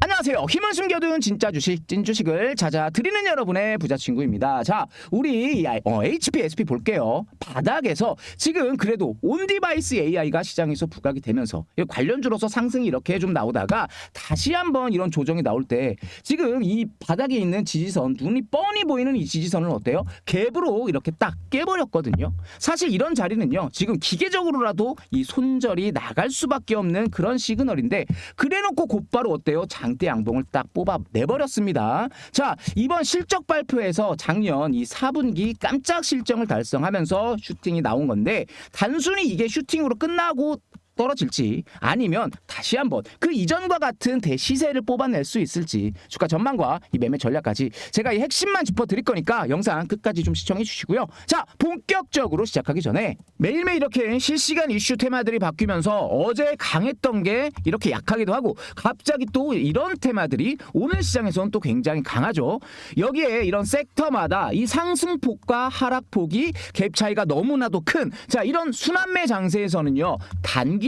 안녕하세요. 힘을 숨겨둔 진짜 주식, 찐 주식을 찾아 드리는 여러분의 부자 친구입니다. 자, 우리 어, HP, SP 볼게요. 바닥에서 지금 그래도 온디바이스 AI가 시장에서 부각이 되면서 이 관련주로서 상승이 이렇게 좀 나오다가 다시 한번 이런 조정이 나올 때 지금 이 바닥에 있는 지지선 눈이 뻔히 보이는 이 지지선은 어때요? 갭으로 이렇게 딱 깨버렸거든요. 사실 이런 자리는요. 지금 기계적으로라도 이 손절이 나갈 수밖에 없는 그런 시그널인데 그래놓고 곧바로 어때요? 장대 양봉을 딱 뽑아 내버렸습니다. 자 이번 실적 발표에서 작년 이 4분기 깜짝 실적을 달성하면서 슈팅이 나온 건데 단순히 이게 슈팅으로 끝나고 떨어질지 아니면 다시 한번 그 이전과 같은 대시세를 뽑아낼 수 있을지 주가 전망과 이 매매 전략까지 제가 이 핵심만 짚어드릴 거니까 영상 끝까지 좀 시청해 주시고요. 자 본격적으로 시작하기 전에 매일매일 이렇게 실시간 이슈 테마들이 바뀌면서 어제 강했던 게 이렇게 약하기도 하고 갑자기 또 이런 테마들이 오늘 시장에서는 또 굉장히 강하죠. 여기에 이런 섹터마다 이 상승폭과 하락폭이 갭 차이가 너무나도 큰 자 이런 순환매 장세에서는요 단기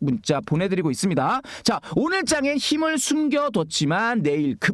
문자 보내드리고 있습니다. 자, 오늘 장에 힘을 숨겨뒀지만 내일 급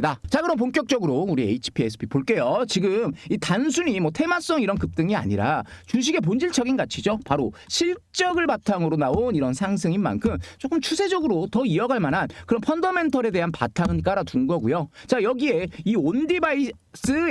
자 그럼 본격적으로 우리 HPSP 볼게요. 지금 이 단순히 뭐 테마성 이런 급등이 아니라 주식의 본질적인 가치죠. 바로 실적을 바탕으로 나온 이런 상승인 만큼 조금 추세적으로 더 이어갈 만한 그런 펀더멘털에 대한 바탕은 깔아둔 거고요. 자 여기에 이 온디바이스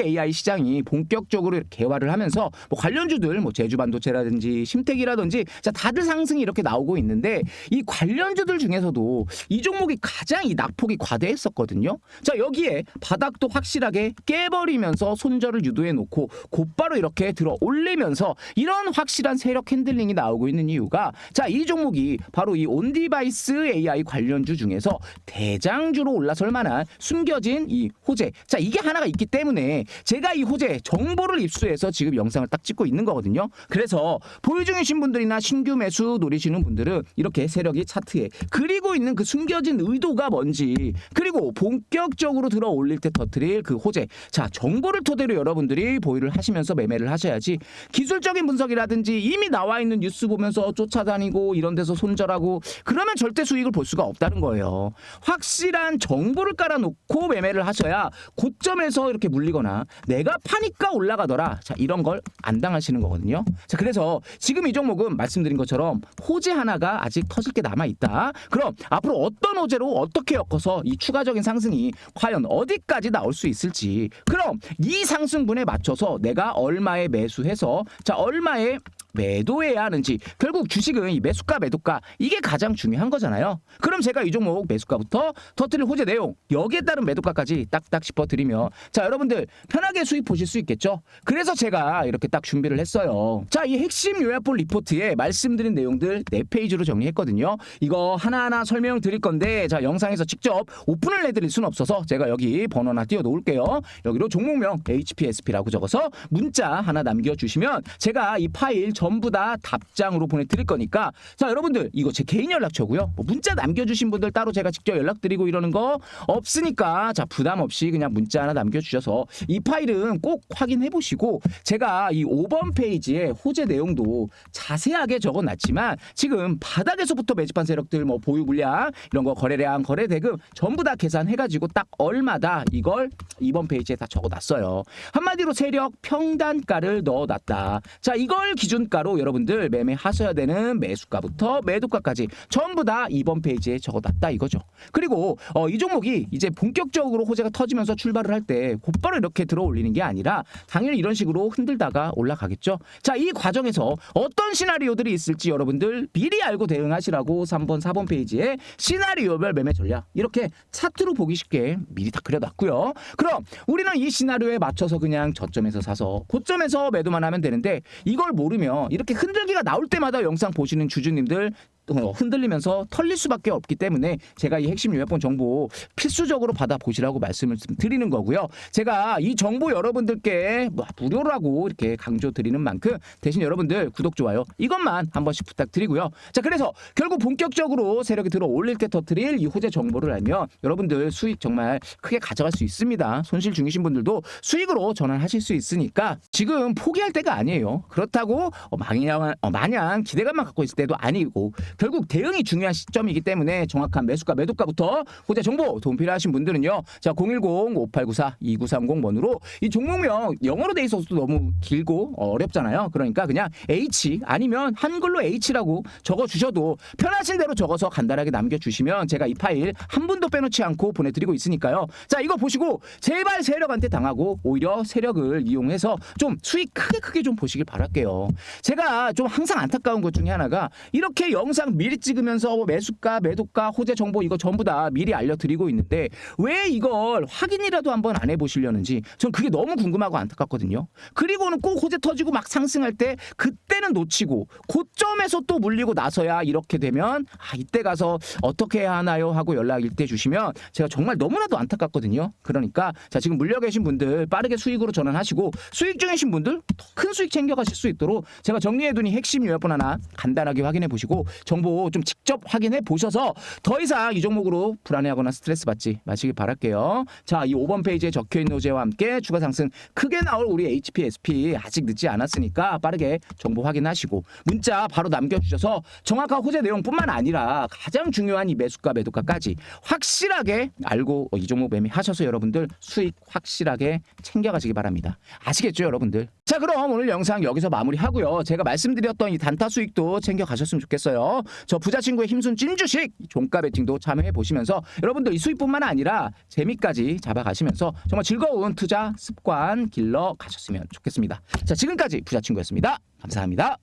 AI 시장이 본격적으로 개화를 하면서 뭐 관련주들 뭐 제주 반도체라든지 심택이라든지 자 다들 상승이 이렇게 나오고 있는데 이 관련주들 중에서도 이 종목이 가장 이 낙폭이 과대했었거든요. 자 여기 에 바닥도 확실하게 깨버리면서 손절을 유도해 놓고 곧바로 이렇게 들어 올리면서 이런 확실한 세력 핸들링이 나오고 있는 이유가 자 이 종목이 바로 이 온디바이스 AI 관련주 중에서 대장주로 올라설 만한 숨겨진 이 호재 자 이게 하나가 있기 때문에 제가 이 호재 정보를 입수해서 지금 영상을 딱 찍고 있는 거거든요. 그래서 보유 중이신 분들이나 신규 매수 노리시는 분들은 이렇게 세력이 차트에 그리고 있는 그 숨겨진 의도가 뭔지 그리고 본격적으로 들어 올릴 때 터트릴 그 호재 자 정보를 토대로 여러분들이 보유를 하시면서 매매를 하셔야지 기술적인 분석이라든지 이미 나와 있는 뉴스 보면서 쫓아다니고 이런 데서 손절하고 그러면 절대 수익을 볼 수가 없다는 거예요. 확실한 정보를 깔아놓고 매매를 하셔야 고점에서 이렇게 물리거나 내가 파니까 올라가더라. 자 이런 걸 안 당하시는 거거든요. 자 그래서 지금 이 종목은 말씀드린 것처럼 호재 하나가 아직 터질 게 남아 있다. 그럼 앞으로 어떤 호재로 어떻게 엮어서 이 추가적인 상승이 과연 어디까지 나올 수 있을지. 그럼 이 상승분에 맞춰서 내가 얼마에 매수해서 자 얼마에 매도해야 하는지 결국 주식은 이 매수가 매도가 이게 가장 중요한 거잖아요. 그럼 제가 이 종목 매수가부터 터트릴 호재 내용 여기에 따른 매도가까지 딱딱 짚어드리면 자 여러분들 편하게 수익 보실 수 있겠죠. 그래서 제가 이렇게 딱 준비를 했어요. 자 이 핵심 요약본 리포트에 말씀드린 내용들 네 페이지로 정리했거든요. 이거 하나하나 설명 드릴 건데 자 영상에서 직접 오픈을 해드릴 수는 없어서 제가 여기 번호나 띄워 놓을게요. 여기로 종목명 HPSP라고 적어서 문자 하나 남겨주시면 제가 이 파일 전부 다 답장으로 보내드릴 거니까 자 여러분들 이거 제 개인 연락처고요. 뭐 문자 남겨주신 분들 따로 제가 직접 연락드리고 이러는 거 없으니까 자 부담 없이 그냥 문자 하나 남겨주셔서 이 파일은 꼭 확인해 보시고 제가 이 5번 페이지에 호재 내용도 자세하게 적어놨지만 지금 바닥에서부터 매집한 세력들 뭐 보유 물량 이런 거 거래량 거래 대금 전부 다 계산해가지고 딱 얼마다 이걸 2번 페이지에 다 적어놨어요. 한마디로 세력 평단가를 넣어놨다. 자 이걸 기준 가로 여러분들 매매하셔야 되는 매수가부터 매도가까지 전부 다 2번 페이지에 적어놨다 이거죠. 그리고 어, 이 종목이 이제 본격적으로 호재가 터지면서 출발을 할 때 곧바로 이렇게 들어 올리는 게 아니라 당연히 이런 식으로 흔들다가 올라가겠죠. 자 이 과정에서 어떤 시나리오들이 있을지 여러분들 미리 알고 대응하시라고 3번 4번 페이지에 시나리오별 매매 전략 이렇게 차트로 보기 쉽게 미리 다 그려놨고요. 그럼 우리는 이 시나리오에 맞춰서 그냥 저점에서 사서 고점에서 매도만 하면 되는데 이걸 모르면 이렇게 흔들기가 나올 때마다 영상 보시는 주주님들 어, 흔들리면서 털릴 수밖에 없기 때문에 제가 이 핵심 요약본 정보 필수적으로 받아 보시라고 말씀을 좀 드리는 거고요. 제가 이 정보 여러분들께 뭐 무료라고 이렇게 강조 드리는 만큼 대신 여러분들 구독 좋아요 이것만 한 번씩 부탁드리고요. 자 그래서 결국 본격적으로 세력이 들어 올릴 때 터트릴 이 호재 정보를 알면 여러분들 수익 정말 크게 가져갈 수 있습니다. 손실 중이신 분들도 수익으로 전환하실 수 있으니까 지금 포기할 때가 아니에요. 그렇다고 어, 마냥 어, 마냥 기대감만 갖고 있을 때도 아니고 결국 대응이 중요한 시점이기 때문에 정확한 매수가 매도가부터 호재 정보 도움 필요하신 분들은요. 자 010-5894-2930번으로 이 종목명 영어로 돼 있어서 너무 길고 어렵잖아요. 그러니까 그냥 H 아니면 한글로 H라고 적어 주셔도 편하신 대로 적어서 간단하게 남겨 주시면 제가 이 파일 한 분도 빼놓지 않고 보내드리고 있으니까요. 자 이거 보시고 제발 세력한테 당하고 오히려 세력을 이용해서 좀 수익 크게 크게 좀 보시길 바랄게요. 제가 좀 항상 안타까운 것 중에 하나가 이렇게 영상 미리 찍으면서 뭐 매수가, 매도가, 호재 정보 이거 전부 다 미리 알려드리고 있는데 왜 이걸 확인이라도 한번 안 해보시려는지 전 그게 너무 궁금하고 안타깝거든요. 그리고는 꼭 호재 터지고 막 상승할 때 그때는 놓치고 고점에서 또 물리고 나서야 이렇게 되면 아 이때 가서 어떻게 해야 하나요 하고 연락 일대 주시면 제가 정말 너무나도 안타깝거든요. 그러니까 자 지금 물려 계신 분들 빠르게 수익으로 전환하시고 수익 중이신 분들 더큰 수익 챙겨가실 수 있도록 제가 정리해두니 핵심 요약본 하나 간단하게 확인해 보시고 정보 좀 직접 확인해 보셔서 더 이상 이 종목으로 불안해하거나 스트레스 받지 마시길 바랄게요. 자, 이 5번 페이지에 적혀 있는 호재와 함께 추가 상승 크게 나올 우리 HPSP 아직 늦지 않았으니까 빠르게 정보 확인하시고 문자 바로 남겨주셔서 정확한 호재 내용뿐만 아니라 가장 중요한 이 매수가 매도가까지 확실하게 알고 이 종목 매매하셔서 여러분들 수익 확실하게 챙겨가시기 바랍니다. 아시겠죠, 여러분들? 자, 그럼 오늘 영상 여기서 마무리하고요. 제가 말씀드렸던 이 단타 수익도 챙겨 가셨으면 좋겠어요. 저 부자 친구의 힘순 찐주식 종가 배팅도 참여해 보시면서 여러분들 이 수익뿐만 아니라 재미까지 잡아가시면서 정말 즐거운 투자 습관 길러 가셨으면 좋겠습니다. 자, 지금까지 부자 친구였습니다. 감사합니다.